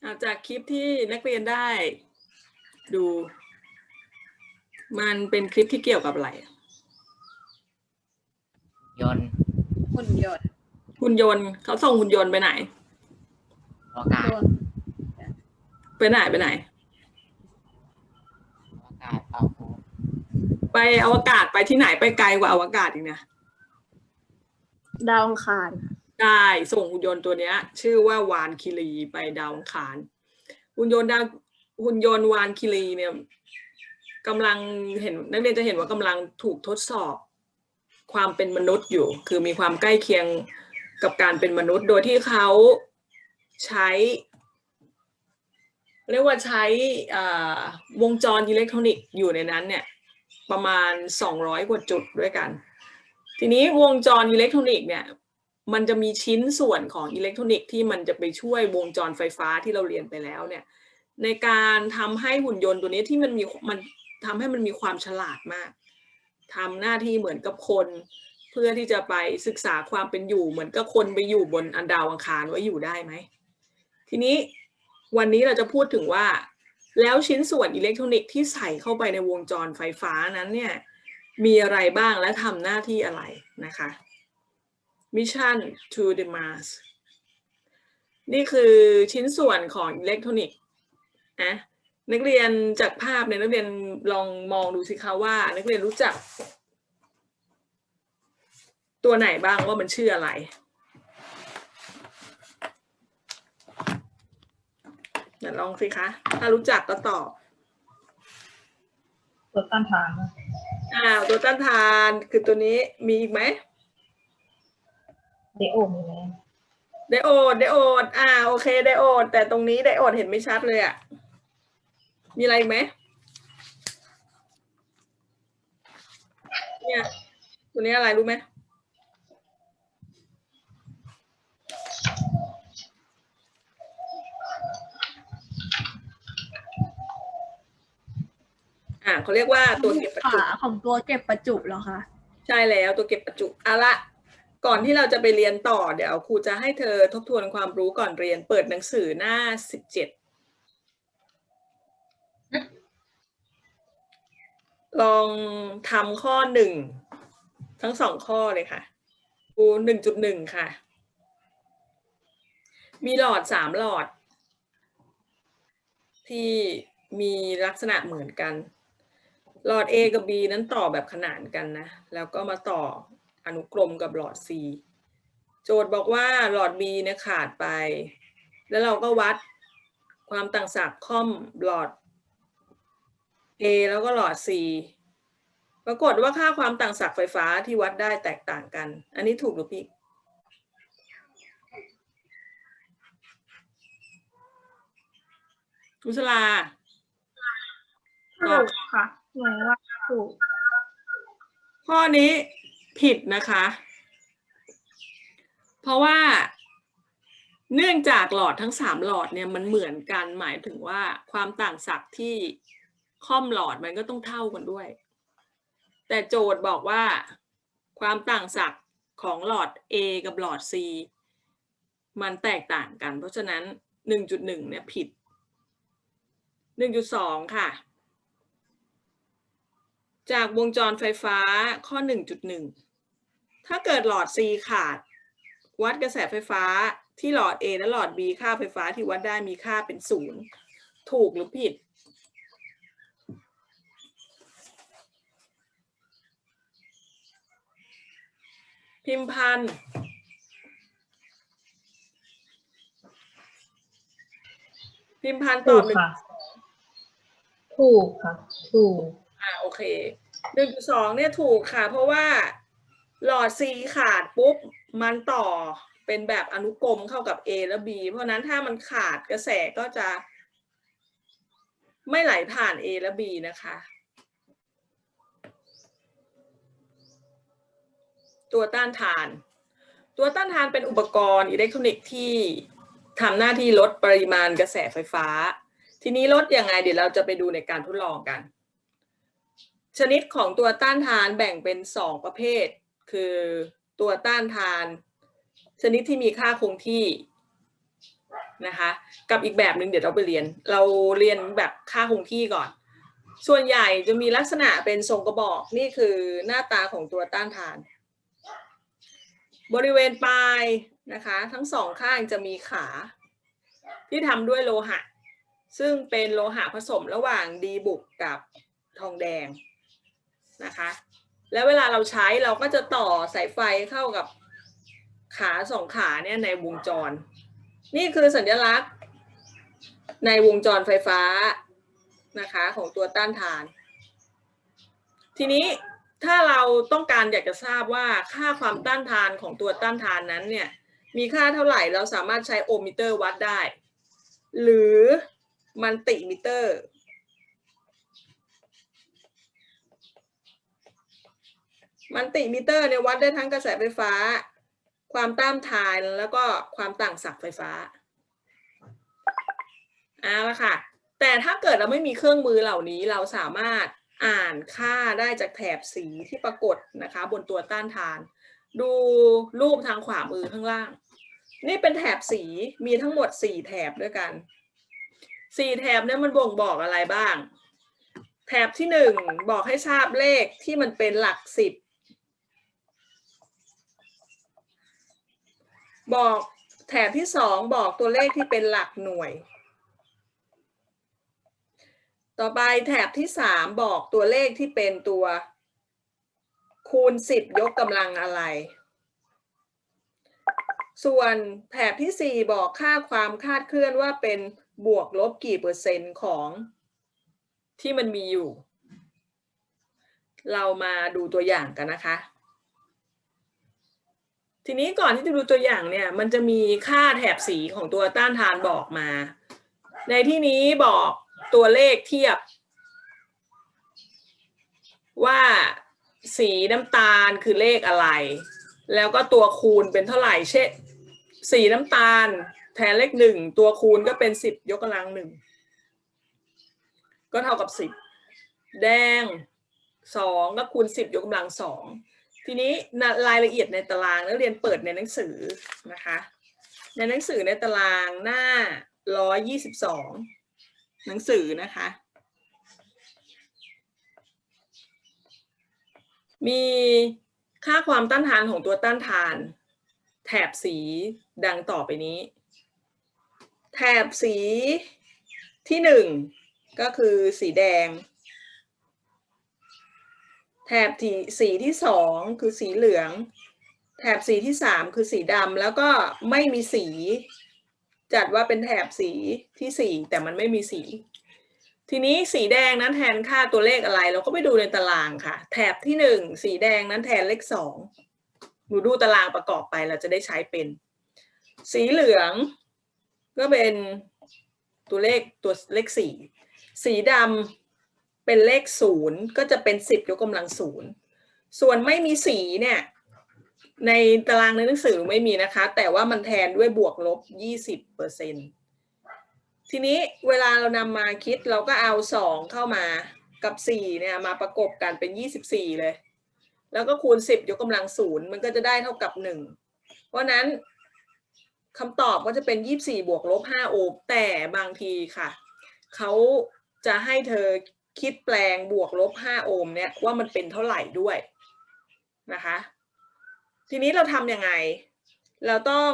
เอาจากคลิปที่นักเรียนได้ ดู มันเป็นคลิปที่เกี่ยวกับอะไรยนต์หุ่นยนต์หุ่นยนต์เขาส่งหุ่นยนต์ไปไหน อวกาศดวงไปไหนไปไหน อวกาศเป่าหูไปอวกาศไปที่ไหนไปไกลกว่าอวกาศอีกนะดาวอังคาร ได้ส่งหุ่นยนต์ตัวเนี้ย ชื่อว่าวานคิรีไปดาวอังคาร หุ่นยนต์ดาวหุ่นยนต์วานคิรีเนี่ยกำลังเห็นนักเรียนจะเห็นว่ากำลังถูกทดสอบ ความเป็นมนุษย์อยู่ คือมีความใกล้เคียงกับการเป็นมนุษย์ โดยที่เขาใช้ เรียกว่าใช้วงจรอิเล็กทรอนิกส์อยู่ในนั้นเนี่ยประมาณ 200 กว่าจุดด้วยกัน ทีนี้วงจรอิเล็กทรอนิกส์เนี่ย มันจะมีชิ้นส่วนของอิเล็กทรอนิกส์ที่มันจะไปช่วยวงจรไฟฟ้าที่เราเรียนไปแล้วเนี่ย ในการทำให้หุ่นยนต์ตัวนี้ที่มันมีมันทำให้มันมีความฉลาดมากทำหน้าที่เหมือนกับคน เพื่อที่จะไปศึกษาความเป็นอยู่ เหมือนกับคนไปอยู่บนอันดาวอังคารว่าอยู่ได้ไหม ทีนี้วันนี้เราจะพูดถึงว่า แล้วชิ้นส่วนอิเล็กทรอนิกส์ที่ใส่เข้าไปในวงจรไฟฟ้านั้นเนี่ยมีอะไรบ้างและทำหน้าที่อะไรนะคะ Mission to the Mars นี่คือชิ้นส่วนของอิเล็กทรอนิกส์นะนักเรียนจากภาพเนี่ยนักเรียนลองมองดูสิคะว่า นักเรียนรู้จัก ตัวไหนบ้างว่ามันชื่ออะไร เดี๋ยวลองสิคะ ถ้ารู้จักก็ตอบ ตัวต้านทานอ้าวตัวต้านทานคือตัวนี้มีอีกไหม เดโอมีแล้วไดโอดไดโอดอ่าโอเคไดโอด แต่ตรงนี้ไดโอดเห็นไม่ชัดเลยอะ มีอะไรอีกไหมเนี่ยตัวนี้อะไรรู้ไหมอ่าเขาเรียกว่าตัวเก็บประจุ ขาของตัวเก็บประจุเหรอคะ ใช่แล้วตัวเก็บประจุเอาละ ก่อนที่เราจะไปเรียนต่อเดี๋ยวครูจะให้เธอทบทวนความรู้ก่อนเรียน เปิดหนังสือหน้าสิบเจ็ดลองทำข้อหนึ่งทั้งสองข้อเลยค่ะดูหนึ่งจุดหนึ่งค่ะ มีหลอดสามหลอด ที่มีลักษณะเหมือนกัน หลอด A กับ B นั้นต่อแบบขนานกันนะ แล้วก็มาต่อ อนุกรมกับหลอด C โจทย์บอกว่าหลอด B เนี่ยขาดไป แล้วเราก็วัดความต่างศักย์ค่อมหลอด A แล้วก็หลอด C ปรากฏว่าค่าความต่างศักย์ไฟฟ้าที่วัดได้แตกต่างกัน อันนี้ถูกหรือผิดกุศลาถูกค่ะหนูว่าถูกข้อนี้ ผิดนะคะ เพราะว่าเนื่องจากหลอดทั้งสามหลอดเนี่ยมันเหมือนกันหมายถึงว่าความต่างศักย์ที่ค่อมหลอดมันก็ต้องเท่ากันด้วย แต่โจทย์บอกว่าความต่างศักย์ของหลอด A กับหลอด C มันแตกต่างกัน เพราะฉะนั้น 1.1 เนี่ยผิด 1.2 ค่ะ จากวงจรไฟฟ้าข้อ 1.1 ถ้าเกิดหลอด C ขาด วัดกระแสไฟฟ้าที่หลอด A และหลอด B ค่าไฟฟ้าที่วัดได้มีค่าเป็นศูนย์ถูกหรือผิด พิมพ์พันธ์พิมพ์พันธ์ตถูอบกหนึ่งค่ะถูกค่ะ ถูก อ่าโอเคหนึ่งจุดสองเนี่ยถูกค่ะ เพราะว่า หลอด C ขาดปุ๊บมันต่อเป็นแบบอนุกรมเข้ากับ A และ B เพราะนั้นถ้ามันขาดกระแสก็จะ ไม่ไหลผ่าน A และ B นะคะ ตัวต้านทาน ตัวต้านทานเป็นอุปกรณ์อิเล็กทรอนิกส์ที่ทำหน้าที่ลดปริมาณกระแสไฟฟ้า ทีนี้ลดยังไงเดี๋ยวเราจะไปดูในการทดลองกัน ชนิดของตัวต้านทานแบ่งเป็นสองประเภท คือตัวต้านทาน ชนิดที่มีค่าคงที่นะคะ กับอีกแบบหนึ่งเดี๋ยวเราไปเรียน เราเรียนแบบค่าคงที่ก่อน ส่วนใหญ่จะมีลักษณะเป็นทรงกระบอกนี่คือหน้าตาของตัวต้านทาน บริเวณปลายนะคะ ทั้งสองข้างจะมีขา ที่ทำด้วยโลหะ ซึ่งเป็นโลหะผสมระหว่างดีบุกกับทองแดงนะคะ แล้วเวลาเราใช้เราก็จะต่อสายไฟเข้ากับขาสองขาเนี่ยในวงจร นี่คือสัญลักษณ์ในวงจรไฟฟ้านะคะของตัวต้านทาน ทีนี้ถ้าเราต้องการอยากจะทราบว่าค่าความต้านทานของตัวต้านทานนั้นเนี่ยมีค่าเท่าไหร่เราสามารถใช้โอห์มมิเตอร์วัดได้ หรือมันติมิเตอร์ มันติมิเตอร์เนี่ยวัดได้ทั้งกระแสไฟฟ้า ความต้านทานแล้วก็ความต่างศักย์ไฟฟ้าเอาละค่ะ แต่ถ้าเกิดเราไม่มีเครื่องมือเหล่านี้เราสามารถอ่านค่าได้จากแถบสีที่ปรากฏนะคะ บนตัวต้านทาน ดูรูปทางขวามือข้างล่าง นี่เป็นแถบสีมีทั้งหมด 4 แถบด้วยกัน 4 แถบนี่มันบ่งบอกอะไรบ้าง แถบที่ 1 บอกให้ทราบเลขที่มันเป็นหลัก 10 บอกแถบที่สองบอกตัวเลขที่เป็นหลักหน่วย ต่อไปแถบที่สามบอกตัวเลขที่เป็นตัวคูณสิบยกกำลังอะไร ส่วนแถบที่สี่บอกค่าความคาดเคลื่อนว่าเป็นบวกลบกี่เปอร์เซ็นต์ของที่มันมีอยู่ เรามาดูตัวอย่างกันนะคะ ทีนี้ก่อนที่จะดูตัวอย่างเนี่ย มันจะมีค่าแถบสีของตัวต้านทานบอกมา ในที่นี้บอกตัวเลขเทียบ ว่าสีน้ำตาลคือเลขอะไร แล้วก็ตัวคูณเป็นเท่าไหร่เช่นสีน้ำตาลแทนเลขหนึ่งตัวคูณก็เป็นสิบยกกำลังหนึ่งก็เท่ากับสิบแดงสองก็คูณสิบยกกำลังสอง ทีนี้รายละเอียดในตารางนักเรียนเปิดในหนังสือนะคะ ในหนังสือในตารางหน้าร้อยยี่สิบสองหนังสือนะคะ มีค่าความต้านทานของตัวต้านทาน แถบสีดังต่อไปนี้ แถบสีที่หนึ่งก็คือสีแดง แถบที่สีที่สองคือสีเหลือง แถบสีที่สามคือสีดำแล้วก็ไม่มีสี จัดว่าเป็นแถบสีที่สี่แต่มันไม่มีสี ทีนี้สีแดงนั้นแทนค่าตัวเลขอะไร เราก็ไปดูในตารางค่ะ แถบที่หนึ่งสีแดงนั้นแทนเลขสองหนูดูตารางประกอบไปเราจะได้ใช้เป็น สีเหลืองก็เป็นตัวเลขตัวเลขสี่สีดำ เป็นเลขศูนย์ก็จะเป็นสิบยกกำลังศูนย์ส่วนไม่มีสีเนี่ย ในตารางในหนังสือไม่มีนะคะ แต่ว่ามันแทนด้วยบวกลบยี่สิบเปอร์เซ็นทีนี้เวลาเรานำมาคิดเราก็เอาสองเข้ามากับสี่เนี่ยมาประกบกันเป็นยี่สิบสี่เลย แล้วก็คูณสิบยกกำลังศูนย์มันก็จะได้เท่ากับหนึ่งเพราะนั้นคำตอบก็จะเป็นยี่สี่บวกลบห้าโอห์มแต่บางทีค่ะ เขาจะให้เธอ คิดแปลงบวกลบห้าโอห์มเนี่ยว่ามันเป็นเท่าไหร่ด้วยนะคะ ทีนี้เราทำยังไง เราต้อง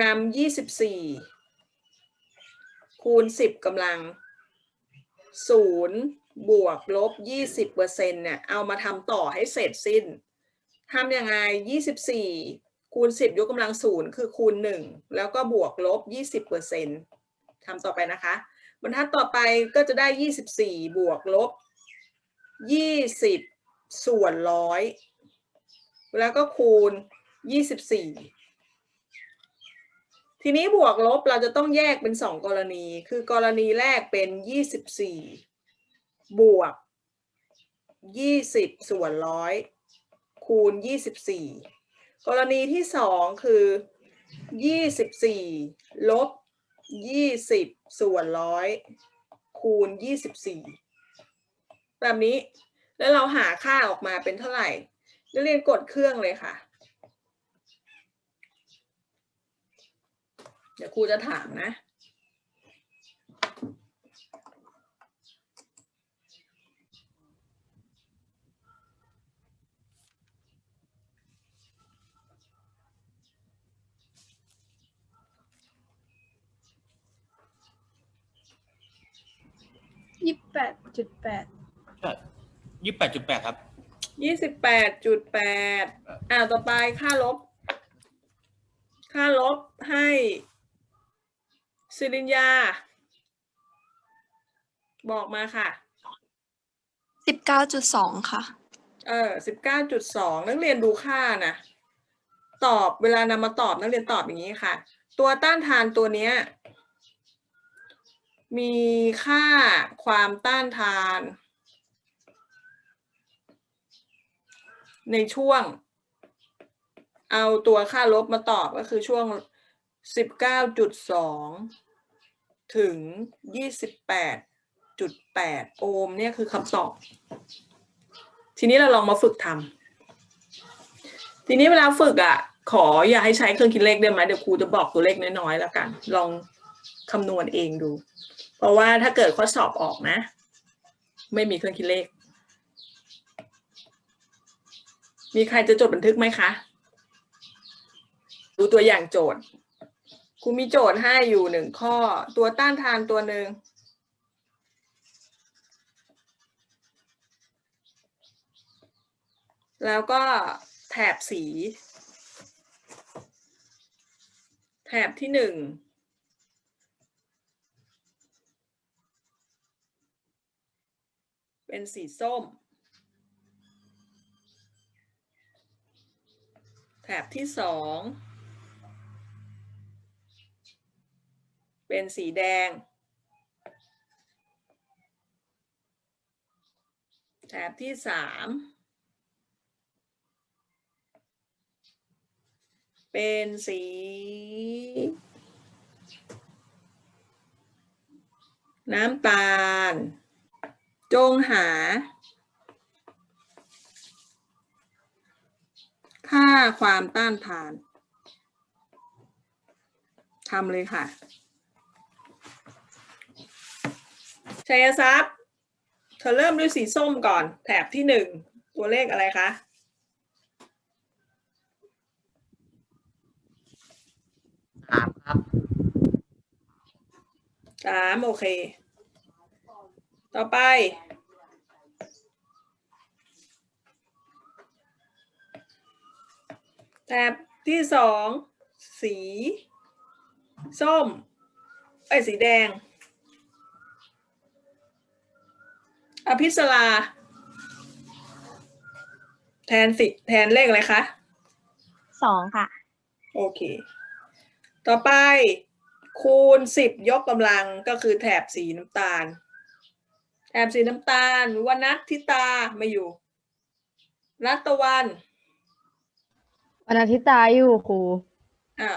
นำยี่สิบสี่คูณสิบกำลังศูนย์บวกลบยี่สิบเปอร์เซ็นเนี่ยเอามาทำต่อให้เสร็จสิ้นทำยังไงยี่สิบสี่คูณสิบยกกำลังศูนย์คือคูณหนึ่งแล้วก็บวกลบยี่สิบเปอร์เซ็นทำต่อไปนะคะ บรรทัดต่อไปก็จะได้ยี่สิบสี่บวกลบยี่สิบส่วนร้อยแล้วก็คูณยี่สิบสี่ทีนี้บวกลบเราจะต้องแยกเป็นสองกรณี คือกรณีแรกเป็นยี่สิบสี่บวกยี่สิบส่วนร้อยคูณยี่สิบสี่กรณีที่สองคือยี่สิบสี่ลบ ยี่สิบส่วนร้อยคูณยี่สิบสี่แบบนี้แล้วเราหาค่าออกมาเป็นเท่าไหร่นักเรียนกดเครื่องเลยค่ะ เดี๋ยวครูจะถามนะ แปดจุดแปดใช่ยี่สิบแปดจุดแปดครับ ยี่สิบแปดจุดแปดอ่าต่อไปค่าลบ ค่าลบให้สิรินยา บอกมาค่ะ สิบเก้าจุดสองค่ะ เออสิบเก้าจุดสองนักเรียนดูค่านะตอบเวลานำมาตอบนักเรียนตอบอย่างนี้ค่ะ ตัวต้านทานตัวเนี้ย มีค่าความต้านทาน ในช่วง เอาตัวค่าลบมาตอบก็คือช่วงสิบเก้าจุดสองถึงยี่สิบแปดจุดแปดโอห์มเนี่ยคือคำตอบ ทีนี้เราลองมาฝึกทำทีนี้เวลาฝึกอะ ขออย่าให้ใช้เครื่องคิดเลขได้ไหมเดี๋ยวครูจะบอกตัวเลขน้อยๆแล้วกัน ลองคำนวณเองดู ราะว่าถ้าเกิดข้อสอบออกนะ ไม่มีเครื่องคิดเลข มีใครจะจดบันทึกไหมคะ ดูตัวอย่างโจทย์ครูมีโจทย์ให้อยู่หนึ่งข้อ ตัวต้านทานตัวหนึ่งแล้วก็แถบสี แถบที่หนึ่ง เป็นสีส้ม แถบที่สองเป็นสีแดง แถบที่สามเป็นสี น้ำตาล จงหา ค่าความต้านทานทำเลยค่ะชัยทรัพย์เธอเริ่มด้วยสีส้มก่อน แถบที่หนึ่งตัวเลขอะไรคะสามครับสามโอเค ต่อไป แถบที่สองสี ส้มไอ้ยสีแดง อภิสราแทนสิแทนเลขอะไรคะสองค่ะ โอเค ต่อไปคูณสิบยกกำลังก็คือแถบสีน้ำตาล แถบสีน้ำตาลวนัททิตาไม่อยู่ รัตวัน วันอาทิตย์ตาอยู่ครูอ่า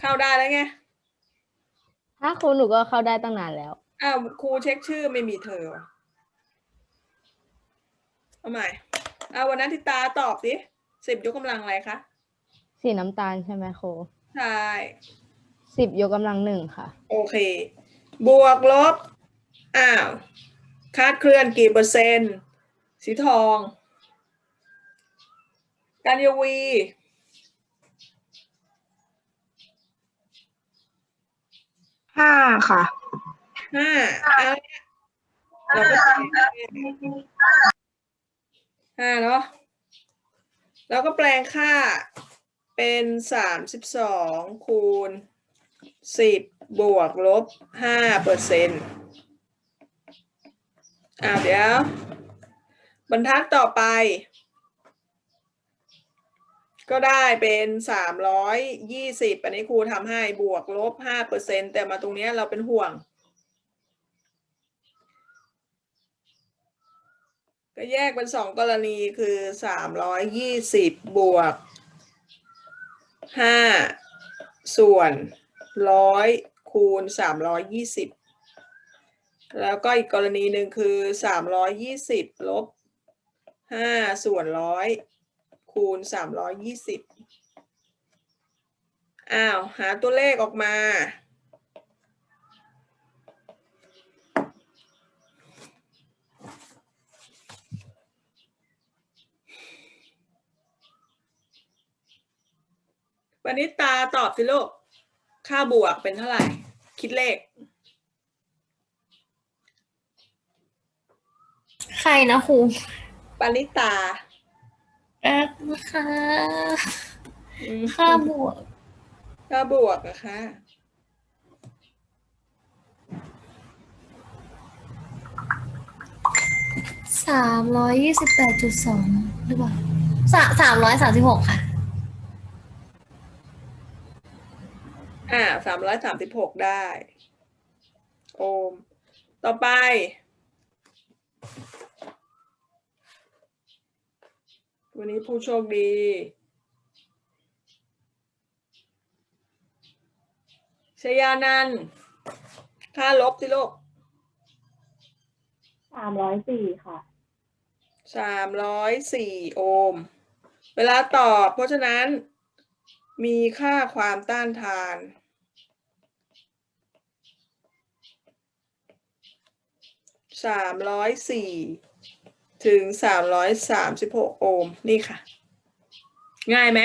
เข้าได้แล้วไงถ้าครูหนูก็เข้าได้ตั้งนานแล้ว อ้าวครูเช็คชื่อไม่มีเธอว่ะเอาใหม่เอาวนัททิตาตอบสิสิบยกกำลังอะไรคะสีน้ำตาลใช่ไหมครูใช่สิบยกกำลังหนึ่งค่ะ โอเค บวกลบ อ้าวคาดเคลื่อนกี่เปอร์เซ็นต์ สีทอง กัญญวีห้าค่ะห้าเอาเนี่ยเราก็ใส่ห้าเนาะแล้วก็แปลงค่าเป็นสามสิบสองคูณสิบบวกลบห้าเปอร์เซ็นต์ อ่าเดี๋ยว บรรทัดต่อไป ก็ได้เป็นสามร้อยยี่สิบอันนี้ครูทำให้บวกลบห้าเปอร์เซ็นแต่มาตรงนี้เราเป็นห่วง ก็แยกเป็นสองกรณีคือสามร้อยยี่สิบบวกห้าส่วนร้อยคูณสามร้อยยี่สิบ แล้วก็อีกกรณีหนึ่งคือสามร้อยยี่สิบลบห้าส่วนร้อยคูณสามร้อยยี่สิบอ้าว หาตัวเลขออกมาวันนี้ตาตอบสิลูก ค่าบวกเป็นเท่าไหร่ คิดเลข ใค รนะครูปานิตาแป๊บนะคะอืมค่าบวกค่าบวกอะคะสามร้อยยี่สิบแปดจุดสองหรือเปล่าสาสามร้อยสามสิบหกค่ะ อ่าสามร้อยสามสิบหกได้ โอม ต่อไป วันนี้ผู้โชคดี ชยานันท์ค่าลบสิลูกสามร้อยสี่ค่ะสามร้อยสี่โอห์ม เวลาตอบเพราะฉะนั้น มีค่าความต้านทาน สามร้อยสี่ ถึงสามร้อยสามสิบหกโอห์มนี่ค่ะ ง่ายไหม